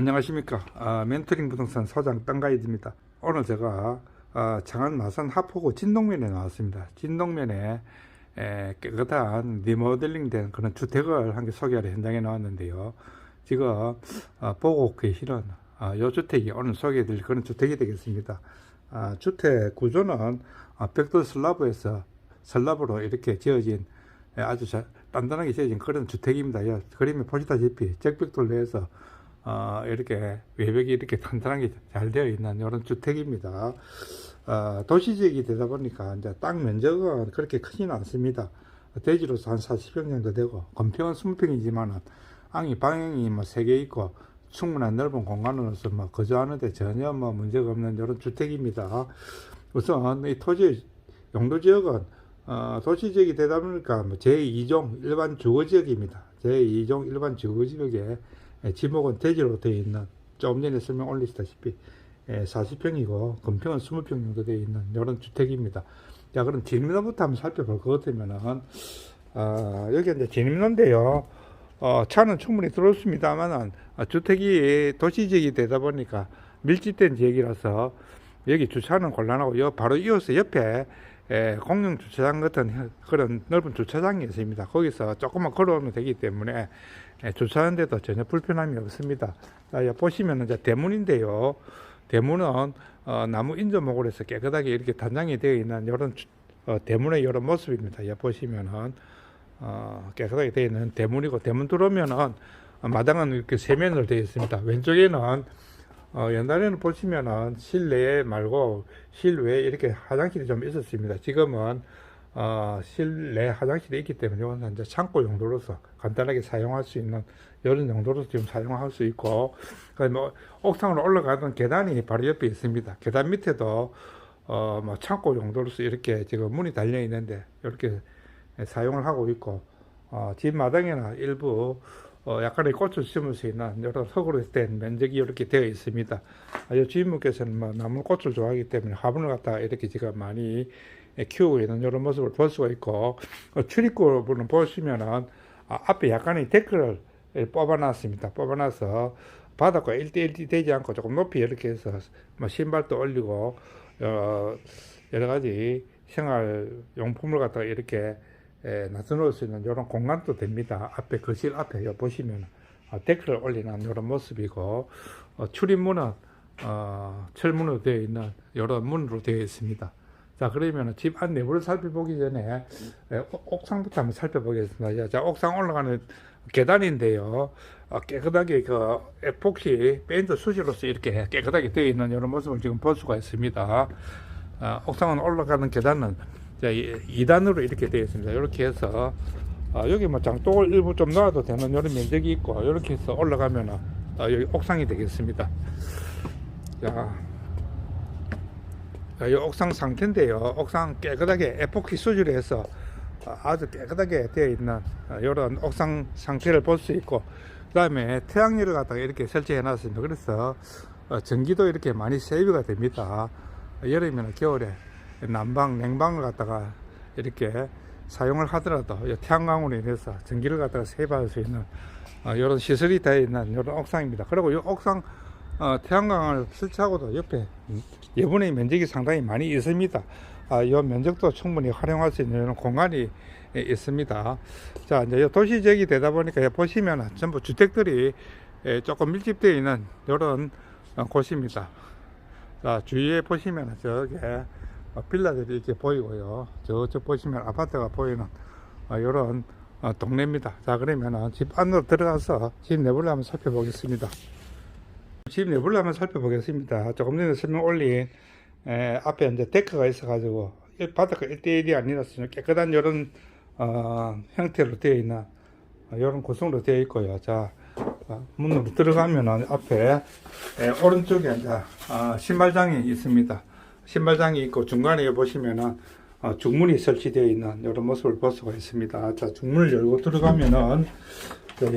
안녕하십니까. 아, 멘토링 부동산 소장 땅가이드입니다. 오늘 제가 아, 장안 마산 하포구 진동면에 나왔습니다. 진동면에 에, 깨끗한 리모델링 된 그런 주택을 한 개 소개하러 현장에 나왔는데요. 지금 아, 보고 계시는 아, 이 주택이 오늘 소개해 드릴 그런 주택이 되겠습니다. 아, 주택 구조는 아, 벽돌 슬라브에서 슬라브로 이렇게 지어진 예, 아주 자- 단단하게 지어진 그런 주택입니다. 예, 그림에 보시다시피 적벽돌 내에서 어, 이렇게 외벽이 이렇게 탄탄하게 잘 되어 있는 이런 주택입니다. 어, 도시 지역이 되다 보니까 이제 땅 면적은 그렇게 크지는 않습니다. 대지로서 한 40평 정도 되고 건평은 20평이지만 앙이 방향이 뭐 3개 있고 충분한 넓은 공간으로서 뭐 거주하는데 전혀 뭐 문제가 없는 이런 주택입니다. 우선 이 토지 용도 지역은 어, 도시 지역이 되다 보니까 뭐 제2종 일반 주거 지역입니다. 제2종 일반 주거 지역에 예, 지목은 대지로 되어 있는 조금 전에 설명 올리시다시피 40평이고 건평은 20평 정도 되어 있는 이런 주택입니다. 자 그럼 진입로부터 한번 살펴볼 것 같으면은 어, 여기 이제 진입로인데요. 어, 차는 충분히 들어왔습니다만은 아, 주택이 도시지역이 되다 보니까 밀집된 지역이라서 여기 주차는 곤란하고 요 바로 이어서 옆에 에, 공영 주차장 같은 혀- 그런 넓은 주차장이 있습니다. 거기서 조금만 걸어오면 되기 때문에 에, 주차하는데도 전혀 불편함이 없습니다. 자, 여기 보시면 이제 대문인데요. 대문은 어, 나무 인조목으로 해서 깨끗하게 이렇게 단장이 되어 있는 이런 주- 어, 대문의 이런 모습입니다. 여기 보시면은 어, 깨끗하게 되어 있는 대문이고 대문 들어오면은 어, 마당은 이렇게 세면으로 되어 있습니다. 왼쪽에는 어, 옛날에는 보시면은 실내에 말고 실외에 이렇게 화장실이 좀 있었습니다. 지금은 어, 실내 화장실이 있기 때문에 이건 이제 창고 용도로서 간단하게 사용할 수 있는 이런 용도로서 지금 사용할 수 있고, 그뭐 옥상으로 올라가던 계단이 바로 옆에 있습니다. 계단 밑에도 어, 뭐 창고 용도로서 이렇게 지금 문이 달려 있는데 이렇게 사용을 하고 있고, 어, 집 마당에나 일부 어, 약간의 꽃을 심을 수 있는 여러 흙으로 된 면적이 이렇게 되어 있습니다. 아, 이 주인분께서는 뭐 나무 꽃을 좋아하기 때문에 화분을 갖다가 이렇게 지금 많이 예, 키우고 있는 이런 모습을 볼 수가 있고 어, 출입구를 보시면은 아, 앞에 약간의 데크를 예, 뽑아놨습니다. 뽑아놔서 바닥과 일대일이 되지 않고 조금 높이 이렇게 해서 뭐 신발도 올리고 어, 여러 가지 생활 용품을 갖다가 이렇게 에, 놔둬놓을 수 있는 이런 공간도 됩니다. 앞에 거실 앞에 보시면 어, 데크를 올리는 이런 모습이고 어, 출입문은 어, 철문으로 되어 있는 이런 문으로 되어 있습니다. 자 그러면 집 안 내부를 살펴보기 전에 옥상부터 한번 살펴보겠습니다. 자, 자, 옥상 올라가는 계단인데요. 어, 깨끗하게 그 에폭시 밴드 수시로서 이렇게 깨끗하게 되어 있는 이런 모습을 지금 볼 수가 있습니다. 어, 옥상은 올라가는 계단은 자, 2단으로 이렇게 되어 있습니다. 이렇게 해서 어, 여기 뭐 장독을 일부 좀 넣어도 되는 이런 면적이 있고 이렇게 해서 올라가면은 어, 여기 옥상이 되겠습니다. 자, 자, 이 옥상 상태인데요. 옥상 깨끗하게 에포키 수지로 해서 어, 아주 깨끗하게 되어 있는 이런 옥상 상태를 볼 수 있고 그 다음에 태양열을 갖다가 이렇게 설치해 놨습니다. 그래서 어, 전기도 이렇게 많이 세이브가 됩니다. 여름이나 겨울에 난방, 냉방을 갖다가 이렇게 사용을 하더라도 이 태양광으로 인해서 전기를 갖다가 세이브할 수 있는 어, 이런 시설이 되어 있는 이런 옥상입니다. 그리고 이 옥상 어, 태양광을 설치하고도 옆에 예분의 면적이 상당히 많이 있습니다. 아, 이 면적도 충분히 활용할 수 있는 공간이 예, 있습니다. 자, 이제 이 도시 지역이 되다 보니까 보시면 전부 주택들이 예, 조금 밀집되어 있는 이런 어, 곳입니다. 자, 주위에 보시면 저게 어, 빌라들이 이렇게 보이고요. 저쪽 보시면 아파트가 보이는 이런 동네입니다. 자, 그러면 집 안으로 들어가서 집 내부를 한번 살펴보겠습니다. 집 내부를 한번 살펴보겠습니다. 조금 전에 설명 올린 에, 앞에 이제 데크가 있어가지고 이 바닥과 1대1이 아니라서 깨끗한 이런 어, 형태로 되어 있는 이런 구성으로 되어 있고요. 자, 어, 문으로 들어가면은 앞에 에, 오른쪽에 이제 어, 신발장이 있습니다. 신발장이 있고 중간에 보시면은 어, 중문이 설치되어 있는 이런 모습을 볼 수가 있습니다. 자, 중문을 열고 들어가면은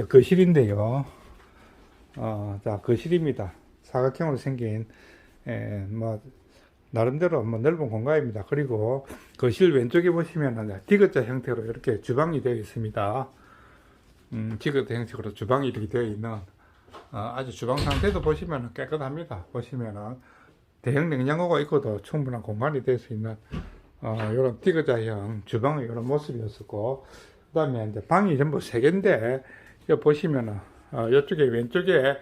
거실인데요. 어, 자, 거실입니다. 사각형으로 생긴, 에, 뭐, 나름대로 뭐 넓은 공간입니다. 그리고 거실 왼쪽에 보시면 디귿자 형태로 이렇게 주방이 되어 있습니다. 음, 디귿자 형태로 주방이 이렇게 되어 있는 어, 아주 주방 상태도 보시면 깨끗합니다. 보시면은 대형 냉장고가 있고도 충분한 공간이 될 수 있는 어, 이런 디귿자형 주방의 이런 모습이었었고 그 다음에 이제 방이 전부 세 개인데 보시면은 어, 이쪽에 왼쪽에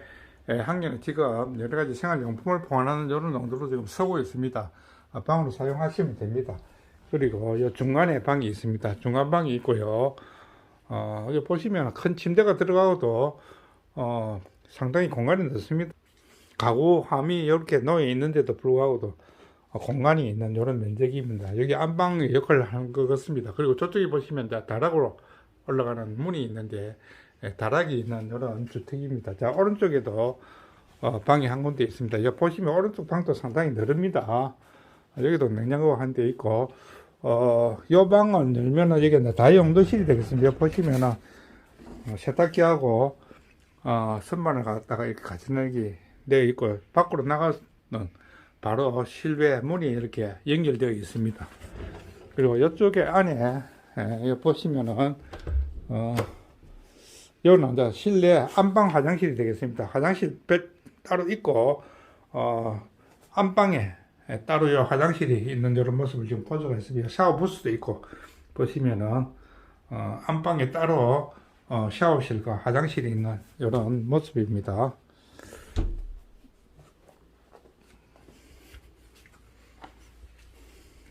에, 한개는 지금 여러 가지 생활용품을 보관하는 이런 정도로 지금 서고 있습니다. 어, 방으로 사용하시면 됩니다. 그리고 이 중간에 방이 있습니다. 중간 방이 있고요. 어, 여기 보시면 큰 침대가 들어가고도 어, 상당히 공간이 넓습니다. 가구 함이 이렇게 놓여 있는데도 불구하고도 어, 공간이 있는 이런 면적입니다. 여기 안방의 역할을 하는 것 같습니다. 그리고 저쪽에 보시면 다락으로 올라가는 문이 있는데 예, 다락이 있는 이런 주택입니다. 자 오른쪽에도 어, 방이 한 군데 있습니다. 여기 보시면 오른쪽 방도 상당히 넓습니다. 여기도 냉장고가 한 대 있고 어, 이 방을 열면은 여기 다용도실이 되겠습니다. 여기 보시면은 어, 세탁기하고 어, 선반을 갖다가 이렇게 같이 넣기 되어 있고 밖으로 나가는 바로 실외 문이 이렇게 연결되어 있습니다. 그리고 이쪽에 안에 예, 보시면은 어, 여기는 이제 실내 안방 화장실이 되겠습니다. 화장실 배 따로 있고 어, 안방에 예, 따로 요 화장실이 있는 이런 모습을 지금 보조가 있습니다. 샤워 부스도 있고 보시면은 어, 안방에 따로 어, 샤워실과 화장실이 있는 이런 모습입니다.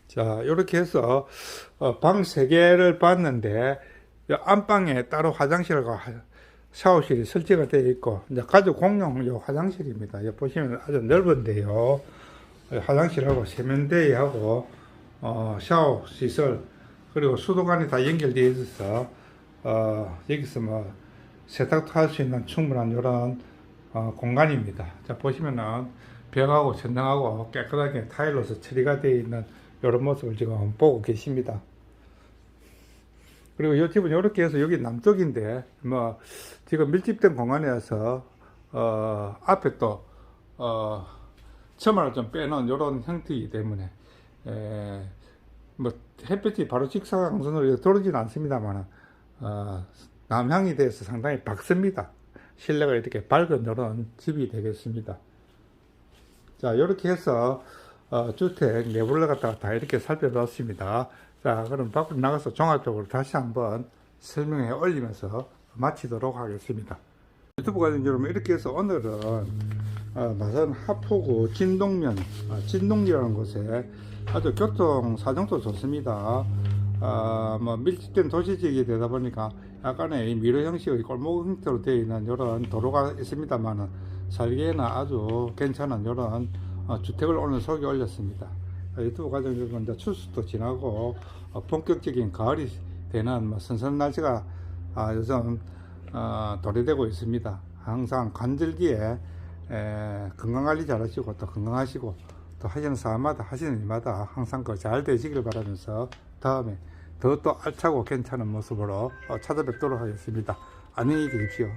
자, 이렇게 해서 어, 방세 개를 봤는데 이 안방에 따로 화장실과 화- 샤워실이 설치가 되어 있고 이제 가족 공용 요 화장실입니다. 여기 보시면 아주 넓은데요. 화장실하고 세면대하고 어, 샤워 시설 그리고 수도관이 다 연결되어 있어서 어, 여기서 뭐 세탁도 할 수 있는 충분한 이런 어, 공간입니다. 자 보시면은 벽하고 천장하고 깨끗하게 타일로서 처리가 되어 있는 이런 모습을 지금 보고 계십니다. 그리고 이 집은 이렇게 해서 여기 남쪽인데 뭐 지금 밀집된 공간이어서 어, 앞에 또 어, 처마를 좀 빼놓은 이런 형태이기 때문에 에, 뭐 햇빛이 바로 직사광선으로 들어오진 않습니다만 어, 남향이 돼서 상당히 밝습니다. 실내가 이렇게 밝은 이런 집이 되겠습니다. 자 이렇게 해서 어, 주택 내부를 갖다가 다 이렇게 살펴봤습니다. 자 그럼 밖으로 나가서 종합적으로 다시 한번 설명해 올리면서 마치도록 하겠습니다. 유튜브 관련 여러분 이렇게 해서 오늘은 어, 마산 하포구 진동면 아, 진동리라는 곳에 아주 교통 사정도 좋습니다. 아, 뭐 밀집된 도시지역이 되다 보니까 약간의 이 미러 형식의 골목 형태로 되어 있는 이런 도로가 있습니다만은 살기에는 아주 괜찮은 이런 어, 주택을 오늘 소개 올렸습니다. 어, 유튜브 과정 여러분 이제 추수도 지나고 어, 본격적인 가을이 되는 뭐 선선한 날씨가 아, 요즘 어, 도래되고 있습니다. 항상 관절기에 에, 건강관리 잘 하시고 또 건강하시고 또 하시는 사람마다 하시는 일마다 항상 그잘 되시길 바라면서 다음에 더 또 알차고 괜찮은 모습으로 어, 찾아뵙도록 하겠습니다. 안녕히 계십시오.